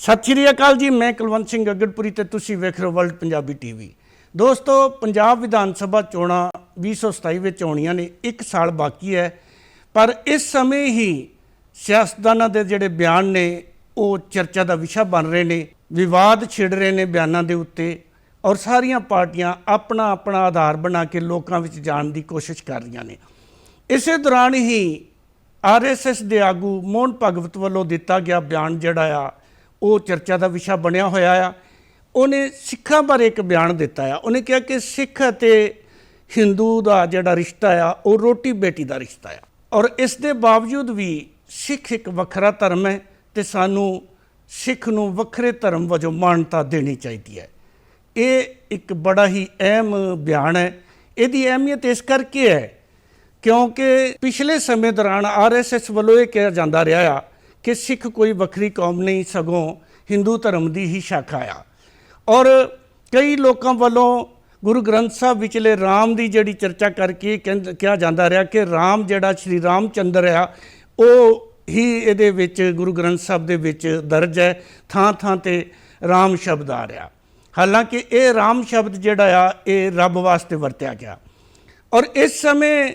ਸਤਿ ਸ਼੍ਰੀ ਅਕਾਲ ਜੀ, ਮੈਂ ਕੁਲਵੰਤ ਸਿੰਘ ਗੱਗੜਪੁਰੀ ਤੇ ਤੁਸੀਂ ਵੇਖ ਰਹੇ ਹੋ ਵਰਲਡ ਪੰਜਾਬੀ ਟੀਵੀ। ਦੋਸਤੋ, ਪੰਜਾਬ ਵਿਧਾਨ ਸਭਾ ਚੋਣਾਂ 2027 ਵਿੱਚ ਆਉਣੀਆਂ ਨੇ 1 ਸਾਲ ਬਾਕੀ ਹੈ, ਪਰ ਇਸ ਸਮੇਂ ਹੀ ਸਿਆਸਤਦਾਨਾਂ ਦੇ ਜਿਹੜੇ ਬਿਆਨ ਨੇ, ਉਹ ਚਰਚਾ ਦਾ ਵਿਸ਼ਾ ਬਣ ਰਹੇ ਨੇ, ਵਿਵਾਦ ਛਿੜ ਰਹੇ ਨੇ ਬਿਆਨਾਂ ਦੇ ਉੱਤੇ, ਔਰ ਸਾਰੀਆਂ ਪਾਰਟੀਆਂ ਆਪਣਾ ਆਪਣਾ ਆਧਾਰ ਬਣਾ ਕੇ ਲੋਕਾਂ ਵਿੱਚ ਜਾਣ ਦੀ ਕੋਸ਼ਿਸ਼ ਕਰ ਰਹੀਆਂ ਨੇ। ਇਸੇ ਦੌਰਾਨ ਹੀ ਆਰਐਸਐਸ ਦੇ ਆਗੂ ਮੋਹਨ ਭਗਵਤ ਵੱਲੋਂ ਦਿੱਤਾ ਗਿਆ ਬਿਆਨ ਜਿਹੜਾ ਆ ਉਹ ਚਰਚਾ ਦਾ ਵਿਸ਼ਾ ਬਣਿਆ ਹੋਇਆ ਆ। ਉਹਨੇ ਸਿੱਖਾਂ ਬਾਰੇ ਇੱਕ ਬਿਆਨ ਦਿੱਤਾ ਆ। ਉਹਨੇ ਕਿਹਾ ਕਿ ਸਿੱਖ ਅਤੇ ਹਿੰਦੂ ਦਾ ਜਿਹੜਾ ਰਿਸ਼ਤਾ ਆ, ਉਹ ਰੋਟੀ ਬੇਟੀ ਦਾ ਰਿਸ਼ਤਾ ਆ। ਔਰ ਇਸ ਦੇ ਬਾਵਜੂਦ ਵੀ ਸਿੱਖ ਇੱਕ ਵੱਖਰਾ ਧਰਮ ਹੈ ਤੇ ਸਾਨੂੰ ਸਿੱਖ ਨੂੰ ਵੱਖਰੇ ਧਰਮ ਵਜੋਂ ਮਾਨਤਾ ਦੇਣੀ ਚਾਹੀਦੀ ਹੈ। ਇਹ ਇੱਕ ਬੜਾ ਹੀ ਅਹਿਮ ਬਿਆਨ ਹੈ। ਇਹਦੀ ਅਹਿਮੀਅਤ ਇਸ ਕਰਕੇ ਹੈ ਕਿਉਂਕਿ ਪਿਛਲੇ ਸਮੇਂ ਦੌਰਾਨ ਆਰਐਸਐਸ ਵੱਲੋਂ ਇਹ ਕਿਹਾ ਜਾਂਦਾ ਰਿਹਾ ਆ ਕਿ ਸਿੱਖ ਕੋਈ ਵੱਖਰੀ ਕੌਮ ਨਹੀਂ, ਸਗੋਂ ਹਿੰਦੂ ਧਰਮ ਦੀ ਹੀ ਸ਼ਾਖਾ ਆ। ਔਰ ਕਈ ਲੋਕਾਂ ਵੱਲੋਂ ਗੁਰੂ ਗ੍ਰੰਥ ਸਾਹਿਬ ਵਿਚਲੇ ਰਾਮ ਦੀ ਜਿਹੜੀ ਚਰਚਾ ਕਰਕੇ ਕਹਿੰਦ- ਕਿਹਾ ਜਾਂਦਾ ਰਿਹਾ ਕਿ ਰਾਮ ਜਿਹੜਾ ਸ਼੍ਰੀ ਰਾਮ ਚੰਦਰ ਆ, ਉਹ ਹੀ ਇਹਦੇ ਵਿੱਚ ਗੁਰੂ ਗ੍ਰੰਥ ਸਾਹਿਬ ਦੇ ਵਿੱਚ ਦਰਜ ਹੈ, ਥਾਂ ਥਾਂ ਤੇ ਰਾਮ ਸ਼ਬਦ ਆ ਰਿਹਾ। ਹਾਲਾਂਕਿ ਇਹ ਰਾਮ ਸ਼ਬਦ ਜਿਹੜਾ ਆ, ਇਹ ਰੱਬ ਵਾਸਤੇ ਵਰਤਿਆ ਗਿਆ। ਔਰ ਇਸ ਸਮੇਂ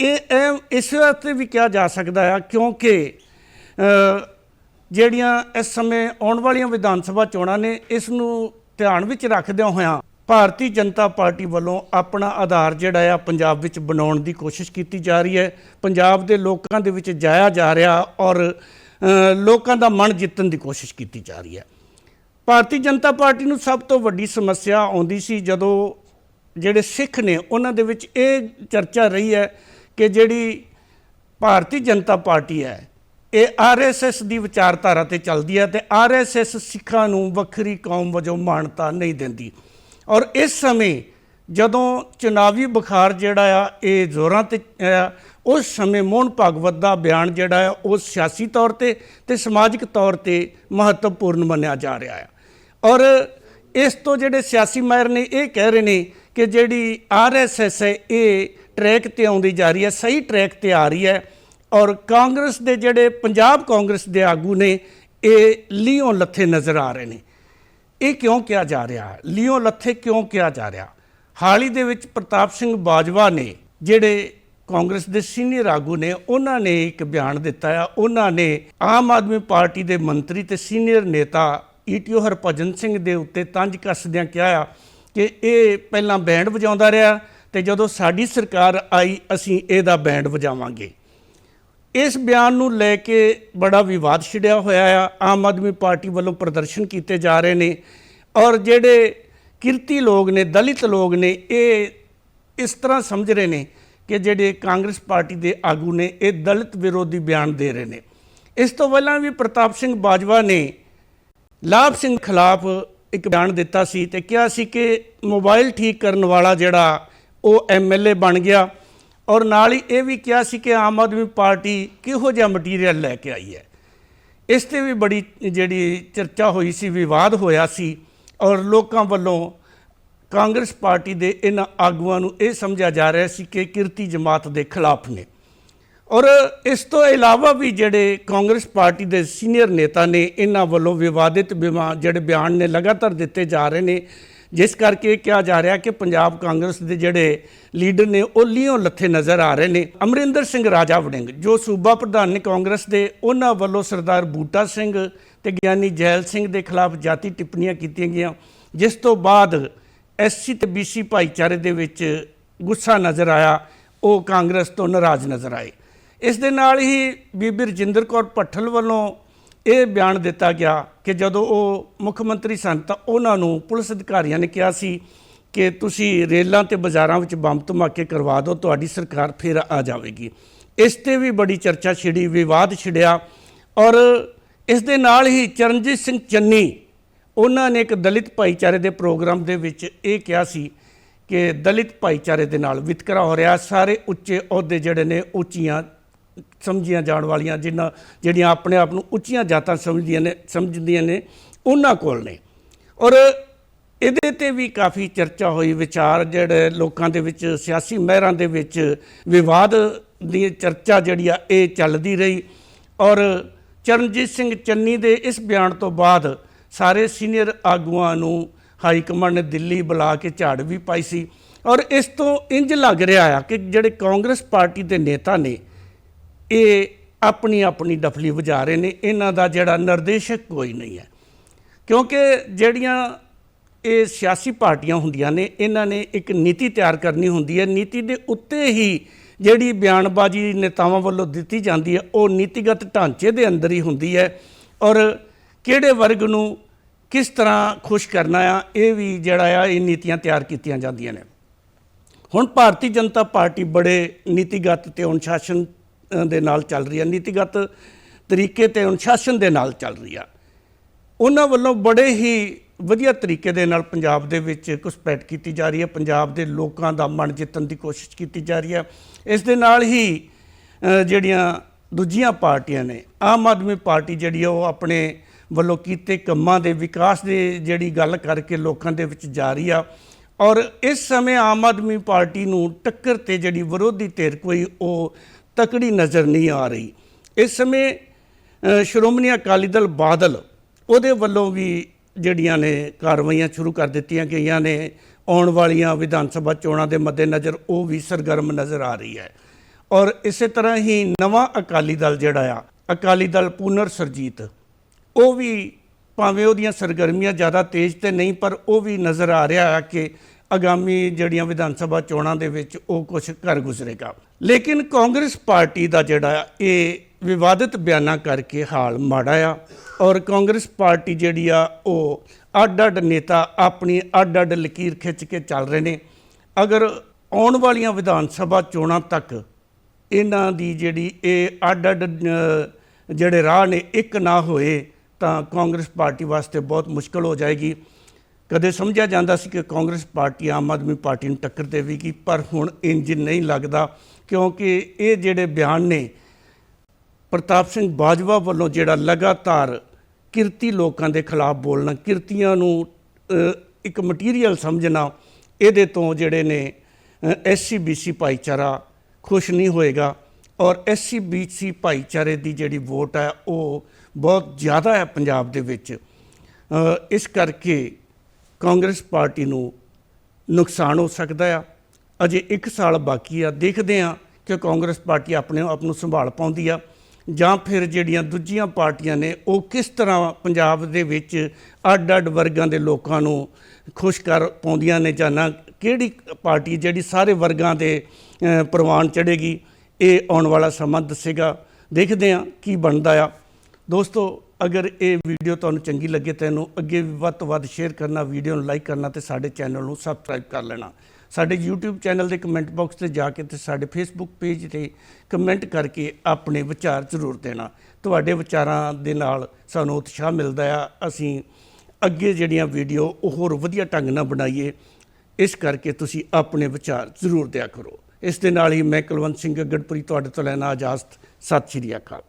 ਇਹ ਅਹਿਮ ਇਸ ਵਾਸਤੇ ਵੀ ਕਿਹਾ ਜਾ ਸਕਦਾ ਆ, ਕਿਉਂਕਿ ਜਿਹੜੀਆਂ ਇਸ ਸਮੇਂ ਆਉਣ ਵਾਲੀਆਂ ਵਿਧਾਨ ਸਭਾ ਚੋਣਾਂ ਨੇ, ਇਸ ਨੂੰ ਧਿਆਨ ਵਿੱਚ ਰੱਖਦਿਆਂ ਹੋਇਆਂ ਭਾਰਤੀ ਜਨਤਾ ਪਾਰਟੀ ਵੱਲੋਂ ਆਪਣਾ ਆਧਾਰ ਜਿਹੜਾ ਆ ਪੰਜਾਬ ਵਿੱਚ ਬਣਾਉਣ ਦੀ ਕੋਸ਼ਿਸ਼ ਕੀਤੀ ਜਾ ਰਹੀ ਹੈ। ਪੰਜਾਬ ਦੇ ਲੋਕਾਂ ਦੇ ਵਿੱਚ ਜਾਇਆ ਜਾ ਰਿਹਾ ਔਰ ਲੋਕਾਂ ਦਾ ਮਨ ਜਿੱਤਣ ਦੀ ਕੋਸ਼ਿਸ਼ ਕੀਤੀ ਜਾ ਰਹੀ ਹੈ। ਭਾਰਤੀ ਜਨਤਾ ਪਾਰਟੀ ਨੂੰ ਸਭ ਤੋਂ ਵੱਡੀ ਸਮੱਸਿਆ ਆਉਂਦੀ ਸੀ ਜਦੋਂ ਜਿਹੜੇ ਸਿੱਖ ਨੇ, ਉਹਨਾਂ ਦੇ ਵਿੱਚ ਇਹ ਚਰਚਾ ਰਹੀ ਹੈ ਕਿ ਜਿਹੜੀ ਭਾਰਤੀ ਜਨਤਾ ਪਾਰਟੀ ਹੈ ਇਹ ਆਰਐਸਐਸ ਦੀ ਵਿਚਾਰਧਾਰਾ ਤੇ ਚੱਲਦੀ ਹੈ ਤੇ ਆਰਐਸਐਸ ਸਿੱਖਾਂ ਨੂੰ ਵੱਖਰੀ ਕੌਮ ਵਜੋਂ ਮਾਨਤਾ ਨਹੀਂ ਦਿੰਦੀ। ਔਰ ਇਸ ਸਮੇਂ ਜਦੋਂ ਚੁਣਾਵੀ ਬੁਖਾਰ ਜਿਹੜਾ ਆ, ਇਹ ਜ਼ੋਰਾਂ ਤੇ ਆ ਉਸ ਸਮੇਂ ਮੋਹਨ ਭਾਗਵਤ ਦਾ ਬਿਆਨ ਜਿਹੜਾ ਆ, ਉਹ ਸਿਆਸੀ ਤੌਰ ਤੇ ਤੇ ਸਮਾਜਿਕ ਤੌਰ ਤੇ ਮਹੱਤਵਪੂਰਨ ਮੰਨਿਆ ਜਾ ਰਿਹਾ ਆ। ਔਰ ਇਸ ਤੋਂ ਜਿਹੜੇ ਸਿਆਸੀ ਮਾਹਿਰ ਨੇ ਇਹ ਕਹਿ ਰਹੇ ਨੇ ਕਿ ਜਿਹੜੀ ਆਰਐਸਐਸ ਹੈ, ਇਹ ਟਰੈਕ ਤੇ ਆਉਂਦੀ ਜਾ ਰਹੀ ਹੈ, ਸਹੀ ਟਰੈਕ ਤੇ ਆ ਰਹੀ ਹੈ। ਔਰ ਕਾਂਗਰਸ ਦੇ ਜਿਹੜੇ ਪੰਜਾਬ ਕਾਂਗਰਸ ਦੇ ਆਗੂ ਨੇ, ਇਹ ਲੀਓ ਲੱਥੇ ਨਜ਼ਰ ਆ ਰਹੇ ਨੇ। ਇਹ ਕਿਉਂ ਕਿਹਾ ਜਾ ਰਿਹਾ? ਲੀਓ ਲੱਥੇ ਕਿਉਂ ਕਿਹਾ ਜਾ ਰਿਹਾ? ਹਾਲ ਹੀ ਦੇ ਵਿੱਚ ਪ੍ਰਤਾਪ ਸਿੰਘ ਬਾਜਵਾ ਨੇ ਜਿਹੜੇ ਕਾਂਗਰਸ ਦੇ ਸੀਨੀਅਰ ਆਗੂ ਨੇ, ਉਹਨਾਂ ਨੇ ਇੱਕ ਬਿਆਨ ਦਿੱਤਾ ਆ। ਉਹਨਾਂ ਨੇ ਆਮ ਆਦਮੀ ਪਾਰਟੀ ਦੇ ਮੰਤਰੀ ਤੇ ਸੀਨੀਅਰ ਨੇਤਾ ਈਟੀਓ ਹਰਭਜਨ ਸਿੰਘ ਦੇ ਉੱਤੇ ਤੰਜ ਕੱਸਦਿਆਂ ਕਿਹਾ ਆ ਕਿ ਇਹ ਪਹਿਲਾਂ ਬੈਂਡ ਵਜਾਉਂਦਾ ਰਿਹਾ ਤੇ ਜਦੋਂ ਸਾਡੀ ਸਰਕਾਰ ਆਈ, ਅਸੀਂ ਇਹਦਾ ਬੈਂਡ ਵਜਾਵਾਂਗੇ। ਇਸ ਬਿਆਨ ਨੂੰ ਲੈ ਕੇ ਬੜਾ ਵਿਵਾਦ ਛਿੜਿਆ ਹੋਇਆ ਆ। ਆਮ ਆਦਮੀ ਪਾਰਟੀ ਵੱਲੋਂ ਪ੍ਰਦਰਸ਼ਨ ਕੀਤੇ ਜਾ ਰਹੇ ਨੇ ਔਰ ਜਿਹੜੇ ਕਿਰਤੀ ਲੋਕ ਨੇ, ਦਲਿਤ ਲੋਕ ਨੇ, ਇਹ ਇਸ ਤਰ੍ਹਾਂ ਸਮਝ ਰਹੇ ਨੇ ਕਿ ਜਿਹੜੇ ਕਾਂਗਰਸ ਪਾਰਟੀ ਦੇ ਆਗੂ ਨੇ, ਇਹ ਦਲਿਤ ਵਿਰੋਧੀ ਬਿਆਨ ਦੇ ਰਹੇ ਨੇ। ਇਸ ਤੋਂ ਪਹਿਲਾਂ ਵੀ ਪ੍ਰਤਾਪ ਸਿੰਘ ਬਾਜਵਾ ਨੇ ਲਾਭ ਸਿੰਘ ਖਿਲਾਫ ਇੱਕ ਬਿਆਨ ਦਿੱਤਾ ਸੀ ਤੇ ਕਿਹਾ ਸੀ ਕਿ ਮੋਬਾਈਲ ਠੀਕ ਕਰਨ ਵਾਲਾ ਜਿਹੜਾ ਉਹ ਐਮਐਲਏ ਬਣ ਗਿਆ। ਔਰ ਨਾਲ ਹੀ ਇਹ ਵੀ ਕਿਹਾ ਸੀ ਕਿ ਆਮ ਆਦਮੀ ਪਾਰਟੀ ਕਿਹੋ ਜਿਹਾ ਮਟੀਰੀਅਲ ਲੈ ਕੇ ਆਈ ਹੈ। ਇਸ ਤੇ ਵੀ ਬੜੀ ਜਿਹੜੀ ਚਰਚਾ ਹੋਈ ਸੀ, ਵਿਵਾਦ ਹੋਇਆ ਸੀ ਔਰ ਲੋਕਾਂ ਵੱਲੋਂ ਕਾਂਗਰਸ ਪਾਰਟੀ ਦੇ ਇਹਨਾਂ ਆਗੂਆਂ ਨੂੰ ਇਹ ਸਮਝਿਆ ਜਾ ਰਿਹਾ ਸੀ ਕਿ ਕਿਰਤੀ ਜਮਾਤ ਦੇ ਖਿਲਾਫ ਨੇ। ਔਰ ਇਸ ਤੋਂ ਇਲਾਵਾ ਵੀ ਜਿਹੜੇ ਕਾਂਗਰਸ ਪਾਰਟੀ ਦੇ ਸੀਨੀਅਰ ਨੇਤਾ ਨੇ, ਇਹਨਾਂ ਵੱਲੋਂ ਵਿਵਾਦਿਤ ਬਿਮਾ ਜਿਹੜੇ ਬਿਆਨ ਨੇ ਲਗਾਤਾਰ ਦਿੱਤੇ ਜਾ ਰਹੇ ਨੇ ਜਿਸ ਕਰਕੇ ਕਿਹਾ ਜਾ ਰਿਹਾ ਕਿ ਪੰਜਾਬ ਕਾਂਗਰਸ ਦੇ ਜਿਹੜੇ ਲੀਡਰ ਨੇ ਉਹ ਲੀਓ ਲੱਥੇ ਨਜ਼ਰ ਆ ਰਹੇ ਨੇ। ਅਮਰਿੰਦਰ ਸਿੰਘ ਰਾਜਾ ਵੜਿੰਗ, ਜੋ ਸੂਬਾ ਪ੍ਰਧਾਨ ਨੇ ਕਾਂਗਰਸ ਦੇ, ਉਹਨਾਂ ਵੱਲੋਂ ਸਰਦਾਰ ਬੂਟਾ ਸਿੰਘ ਤੇ ਗਿਆਨੀ ਜੈਲ ਸਿੰਘ ਦੇ ਖਿਲਾਫ ਜਾਤੀ ਟਿੱਪਣੀਆਂ ਕੀਤੀਆਂ ਗਈਆਂ, ਜਿਸ ਤੋਂ ਬਾਅਦ ਐਸਸੀ ਤੇ ਬੀਸੀ ਭਾਈਚਾਰੇ ਦੇ ਵਿੱਚ ਗੁੱਸਾ ਨਜ਼ਰ ਆਇਆ, ਉਹ ਕਾਂਗਰਸ ਤੋਂ ਨਾਰਾਜ਼ ਨਜ਼ਰ ਆਏ। ਇਸ ਦੇ ਨਾਲ ਹੀ ਬੀਬੀ ਰਜਿੰਦਰ ਕੌਰ ਭੱਠਲ ਵੱਲੋਂ ਇਹ ਬਿਆਨ ਦਿੱਤਾ ਗਿਆ ਕਿ ਜਦੋਂ ਉਹ ਮੁੱਖ ਮੰਤਰੀ ਸਨ ਤਾਂ ਉਹਨਾਂ ਨੂੰ ਪੁਲਿਸ ਅਧਿਕਾਰੀਆਂ ਨੇ ਕਿਹਾ ਸੀ ਕਿ ਤੁਸੀਂ ਰੇਲਾਂ ਤੇ ਬਾਜ਼ਾਰਾਂ ਵਿੱਚ ਬੰਬ ਧਮਾਕੇ ਕਰਵਾ ਦਿਓ, ਤੁਹਾਡੀ ਸਰਕਾਰ ਫਿਰ ਆ ਜਾਵੇਗੀ। ਇਸ ਤੇ ਵੀ ਬੜੀ ਚਰਚਾ ਛਿੜੀ, ਵਿਵਾਦ ਛਿੜਿਆ ਔਰ ਇਸ ਦੇ ਨਾਲ ਹੀ ਚਰਨਜੀਤ ਸਿੰਘ ਚੰਨੀ, ਉਹਨਾਂ ਨੇ ਇੱਕ ਦਲਿਤ ਭਾਈਚਾਰੇ ਦੇ ਪ੍ਰੋਗਰਾਮ ਦੇ ਵਿੱਚ ਇਹ ਕਿਹਾ ਸੀ ਕਿ ਦਲਿਤ ਭਾਈਚਾਰੇ ਦੇ ਨਾਲ ਵਿਤਕਰਾ ਹੋ ਰਿਹਾ, ਸਾਰੇ ਉੱਚੇ ਅਹੁਦੇ ਜਿਹੜੇ ਨੇ ਉੱਚੀਆਂ ਸਮਝੀਆਂ ਜਾਣ ਵਾਲੀਆਂ ਜਿਨ੍ਹਾਂ, ਜਿਹੜੀਆਂ ਆਪਣੇ ਆਪ ਨੂੰ ਉੱਚੀਆਂ ਜਾਤਾਂ ਸਮਝਦੀਆਂ ਨੇ ਸਮਝਦੀਆਂ ਨੇ, ਉਹਨਾਂ ਕੋਲ ਨੇ। ਔਰ ਇਹਦੇ ਤੇ ਵੀ ਕਾਫੀ ਚਰਚਾ ਹੋਈ, ਵਿਚਾਰ ਜਿਹੜੇ ਲੋਕਾਂ ਦੇ ਵਿੱਚ, ਸਿਆਸੀ ਮਹਿਰਾਂ ਦੇ ਵਿੱਚ ਵਿਵਾਦ ਦੀ ਚਰਚਾ ਜਿਹੜੀ ਆ, ਇਹ ਚੱਲਦੀ ਰਹੀ। ਔਰ ਚਰਨਜੀਤ ਸਿੰਘ ਚੰਨੀ ਦੇ ਇਸ ਬਿਆਨ ਤੋਂ ਬਾਅਦ ਸਾਰੇ ਸੀਨੀਅਰ ਆਗੂਆਂ ਨੂੰ ਹਾਈ ਕਮਾਂਡ ਨੇ ਦਿੱਲੀ ਬੁਲਾ ਕੇ ਝਾੜ ਵੀ ਪਾਈ ਸੀ। ਔਰ ਇਸ ਤੋਂ ਇੰਜ ਲੱਗ ਰਿਹਾ ਆ ਕਿ ਜਿਹੜੇ ਕਾਂਗਰਸ ਪਾਰਟੀ ਦੇ ਨੇਤਾ ਨੇ ਇਹ ਆਪਣੀ ਆਪਣੀ ਡਫਲੀ ਵਜਾ ਰਹੇ ਨੇ, ਇਹਨਾਂ ਦਾ ਜਿਹੜਾ ਨਿਰਦੇਸ਼ਕ ਕੋਈ ਨਹੀਂ ਹੈ। ਕਿਉਂਕਿ ਜਿਹੜੀਆਂ ਇਹ ਸਿਆਸੀ ਪਾਰਟੀਆਂ ਹੁੰਦੀਆਂ ਨੇ, ਇਹਨਾਂ ਨੇ ਇੱਕ ਨੀਤੀ ਤਿਆਰ ਕਰਨੀ ਹੁੰਦੀ ਹੈ। ਨੀਤੀ ਦੇ ਉੱਤੇ ਹੀ ਜਿਹੜੀ ਬਿਆਨਬਾਜ਼ੀ ਨੇਤਾਵਾਂ ਵੱਲੋਂ ਦਿੱਤੀ ਜਾਂਦੀ ਹੈ, ਉਹ ਨੀਤੀਗਤ ਢਾਂਚੇ ਦੇ ਅੰਦਰ ਹੀ ਹੁੰਦੀ ਹੈ। ਔਰ ਕਿਹੜੇ ਵਰਗ ਨੂੰ ਕਿਸ ਤਰ੍ਹਾਂ ਖੁਸ਼ ਕਰਨਾ ਆ, ਇਹ ਵੀ ਜਿਹੜਾ ਆ, ਇਹ ਨੀਤੀਆਂ ਤਿਆਰ ਕੀਤੀਆਂ ਜਾਂਦੀਆਂ ਨੇ। ਹੁਣ ਭਾਰਤੀ ਜਨਤਾ ਪਾਰਟੀ ਬੜੇ ਨੀਤੀਗਤ ਤੇ ਅਨੁਸ਼ਾਸਨ ਦੇ ਨਾਲ ਚੱਲ ਰਹੀ ਹੈ ਨੀਤੀਗਤ ਤਰੀਕੇ ਤੇ ਅਨੁਸ਼ਾਸਨ ਦੇ ਨਾਲ ਚੱਲ ਰਹੀ ਆ। ਉਹਨਾਂ ਵੱਲੋਂ ਬੜੇ ਹੀ ਵਧੀਆ ਤਰੀਕੇ ਦੇ ਨਾਲ ਪੰਜਾਬ ਦੇ ਵਿੱਚ ਘੁਸਪੈਠ ਕੀਤੀ ਜਾ ਰਹੀ ਹੈ ਪੰਜਾਬ ਦੇ ਲੋਕਾਂ ਦਾ ਮਨ ਜਿੱਤਣ ਦੀ ਕੋਸ਼ਿਸ਼ ਕੀਤੀ ਜਾ ਰਹੀ ਹੈ ਇਸ ਦੇ ਨਾਲ ਹੀ ਜਿਹੜੀਆਂ ਦੂਜੀਆਂ ਪਾਰਟੀਆਂ ਨੇ, ਆਮ ਆਦਮੀ ਪਾਰਟੀ ਜਿਹੜੀ ਆ, ਉਹ ਆਪਣੇ ਵੱਲੋਂ ਕੀਤੇ ਕੰਮਾਂ ਦੇ ਵਿਕਾਸ ਦੇ ਜਿਹੜੀ ਗੱਲ ਕਰਕੇ ਲੋਕਾਂ ਦੇ ਵਿੱਚ ਜਾ ਰਹੀ ਆ। ਔਰ ਇਸ ਸਮੇਂ ਆਮ ਆਦਮੀ ਪਾਰਟੀ ਨੂੰ ਟੱਕਰ ਤੇ ਜਿਹੜੀ ਵਿਰੋਧੀ ਧਿਰ ਕੋਈ, ਉਹ ਤਕੜੀ ਨਜ਼ਰ ਨਹੀਂ ਆ ਰਹੀ। ਇਸ ਸਮੇਂ ਸ਼੍ਰੋਮਣੀ ਅਕਾਲੀ ਦਲ ਬਾਦਲ ਉਹਦੇ ਵੱਲੋਂ ਵੀ ਜਿਹੜੀਆਂ ਨੇ ਕਾਰਵਾਈਆਂ ਸ਼ੁਰੂ ਕਰ ਦਿੱਤੀਆਂ ਗਈਆਂ ਨੇ। ਆਉਣ ਵਾਲੀਆਂ ਵਿਧਾਨ ਸਭਾ ਚੋਣਾਂ ਦੇ ਮੱਦੇਨਜ਼ਰ ਉਹ ਵੀ ਸਰਗਰਮ ਨਜ਼ਰ ਆ ਰਹੀ ਹੈ। ਔਰ ਇਸੇ ਤਰ੍ਹਾਂ ਹੀ ਨਵਾਂ ਅਕਾਲੀ ਦਲ ਜਿਹੜਾ ਆ, ਅਕਾਲੀ ਦਲ ਪੂਨਰ ਸਰਜੀਤ, ਉਹ ਵੀ ਭਾਵੇਂ ਉਹਦੀਆਂ ਸਰਗਰਮੀਆਂ ਜ਼ਿਆਦਾ ਤੇਜ਼ ਤੇ ਨਹੀਂ, ਪਰ ਉਹ ਵੀ ਨਜ਼ਰ ਆ ਰਿਹਾ ਹੈ ਕਿ ਆਗਾਮੀ ਜਿਹੜੀਆਂ ਵਿਧਾਨ ਸਭਾ ਚੋਣਾਂ ਦੇ ਵਿੱਚ ਉਹ ਕੁਝ ਕਰ ਗੁਜ਼ਰੇਗਾ। ਲੇਕਿਨ ਕਾਂਗਰਸ ਪਾਰਟੀ ਦਾ ਜਿਹੜਾ ਇਹ ਵਿਵਾਦਿਤ ਬਿਆਨਾਂ ਕਰਕੇ ਹਾਲ ਮਾੜਾ ਆ ਔਰ ਕਾਂਗਰਸ ਪਾਰਟੀ ਜਿਹੜੀ ਆ, ਉਹ ਅੱਡ-ਅੱਡ ਨੇਤਾ ਆਪਣੀ ਅੱਡ-ਅੱਡ ਲਕੀਰ ਖਿੱਚ ਕੇ ਚੱਲ ਰਹੇ ਨੇ। ਅਗਰ ਆਉਣ ਵਾਲੀਆਂ ਵਿਧਾਨ ਸਭਾ ਚੋਣਾਂ ਤੱਕ ਇਹਨਾਂ ਦੀ ਜਿਹੜੀ ਇਹ ਅੱਡ-ਅੱਡ ਜਿਹੜੇ ਰਾਹ ਨੇ ਇੱਕ ਨਾ ਹੋਏ, ਤਾਂ ਕਾਂਗਰਸ ਪਾਰਟੀ ਵਾਸਤੇ ਬਹੁਤ ਮੁਸ਼ਕਲ ਹੋ ਜਾਏਗੀ। ਕਦੇ ਸਮਝਿਆ ਜਾਂਦਾ ਸੀ ਕਿ ਕਾਂਗਰਸ ਪਾਰਟੀ ਆਮ ਆਦਮੀ ਪਾਰਟੀ ਨੂੰ ਟੱਕਰ ਦੇਵੇਗੀ, ਪਰ ਹੁਣ ਇੰਜ ਨਹੀਂ ਲੱਗਦਾ, ਕਿਉਂਕਿ ਇਹ ਜਿਹੜੇ ਬਿਆਨ ਨੇ, ਪ੍ਰਤਾਪ ਸਿੰਘ ਬਾਜਵਾ ਵੱਲੋਂ ਜਿਹੜਾ ਲਗਾਤਾਰ ਕਿਰਤੀ ਲੋਕਾਂ ਦੇ ਖਿਲਾਫ ਬੋਲਣਾ, ਕਿਰਤੀਆਂ ਨੂੰ ਇੱਕ ਮਟੀਰੀਅਲ ਸਮਝਣਾ, ਇਹਦੇ ਤੋਂ ਜਿਹੜੇ ਨੇ ਐਸਸੀ ਬੀਸੀ ਭਾਈਚਾਰਾ ਖੁਸ਼ ਨਹੀਂ ਹੋਏਗਾ ਔਰ ਐਸਸੀ ਬੀਸੀ ਭਾਈਚਾਰੇ ਦੀ ਜਿਹੜੀ ਵੋਟ ਹੈ, ਉਹ ਬਹੁਤ ਜ਼ਿਆਦਾ ਹੈ ਪੰਜਾਬ ਦੇ ਵਿੱਚ। ਇਸ ਕਰਕੇ ਕਾਂਗਰਸ ਪਾਰਟੀ ਨੂੰ ਨੁਕਸਾਨ ਹੋ ਸਕਦਾ ਆ। ਅਜੇ 1 ਸਾਲ ਬਾਕੀ ਆ। ਦੇਖਦੇ ਆ ਕਿ ਕਾਂਗਰਸ ਪਾਰਟੀ ਆਪਣੇ ਆਪ ਨੂੰ ਸੰਭਾਲ ਪਾਉਂਦੀ ਆ ਜਾਂ ਫਿਰ ਜਿਹੜੀਆਂ ਦੂਜੀਆਂ ਪਾਰਟੀਆਂ ਨੇ, ਉਹ ਕਿਸ ਤਰ੍ਹਾਂ ਪੰਜਾਬ ਦੇ ਵਿੱਚ ਅੱਡ-ਅੱਡ ਵਰਗਾਂ ਦੇ ਲੋਕਾਂ ਨੂੰ ਖੁਸ਼ ਕਰ ਪਾਉਂਦੀਆਂ ਨੇ ਜਾਂ ਨਾ, ਕਿਹੜੀ ਪਾਰਟੀ ਜਿਹੜੀ ਸਾਰੇ ਵਰਗਾਂ ਦੇ ਪ੍ਰਵਾਨ ਚੜੇਗੀ ਇਹ ਆਉਣ ਵਾਲਾ ਸਮਾਂ ਦੱਸੇਗਾ। ਦੇਖਦੇ ਆ ਕੀ ਬਣਦਾ ਆ। ਦੋਸਤੋ, ਅਗਰ ਇਹ ਵੀਡੀਓ ਤੁਹਾਨੂੰ ਚੰਗੀ ਲੱਗੇ ਤਾਂ ਇਹਨੂੰ ਅੱਗੇ ਵੀ ਵੱਧ ਤੋਂ ਵੱਧ ਸ਼ੇਅਰ ਕਰਨਾ ਵੀਡੀਓ ਨੂੰ ਲਾਈਕ ਕਰਨਾ ਤੇ ਸਾਡੇ ਚੈਨਲ ਨੂੰ ਸਬਸਕ੍ਰਾਈਬ ਕਰ ਲੈਣਾ। ਸਾਡੇ YouTube ਚੈਨਲ ਦੇ ਕਮੈਂਟ ਬਾਕਸ ਤੇ ਜਾ ਕੇ ਤੇ ਸਾਡੇ Facebook ਪੇਜ ਤੇ ਕਮੈਂਟ ਕਰਕੇ ਆਪਣੇ ਵਿਚਾਰ ਜ਼ਰੂਰ ਦੇਣਾ। ਤੁਹਾਡੇ ਵਿਚਾਰਾਂ ਦੇ ਨਾਲ ਸਾਨੂੰ ਉਤਸ਼ਾਹ ਮਿਲਦਾ ਆ। ਅਸੀਂ ਅੱਗੇ ਜਿਹੜੀਆਂ ਵੀਡੀਓ ਉਹ ਹੋਰ ਵਧੀਆ ਢੰਗ ਨਾਲ ਬਣਾਈਏ, ਇਸ ਕਰਕੇ ਤੁਸੀਂ ਆਪਣੇ ਵਿਚਾਰ ਜ਼ਰੂਰ ਦਿਆ ਕਰੋ। ਇਸ ਦੇ ਨਾਲ ਹੀ ਮੈਂ ਕੁਲਵੰਤ ਸਿੰਘ ਗੱਗੜਪੁਰੀ ਤੁਹਾਡੇ ਤੋਂ ਲੈਣਾ ਇਜਾਜ਼ਤ ਸਤਿ ਸ਼੍ਰੀ ਅਕਾਲ।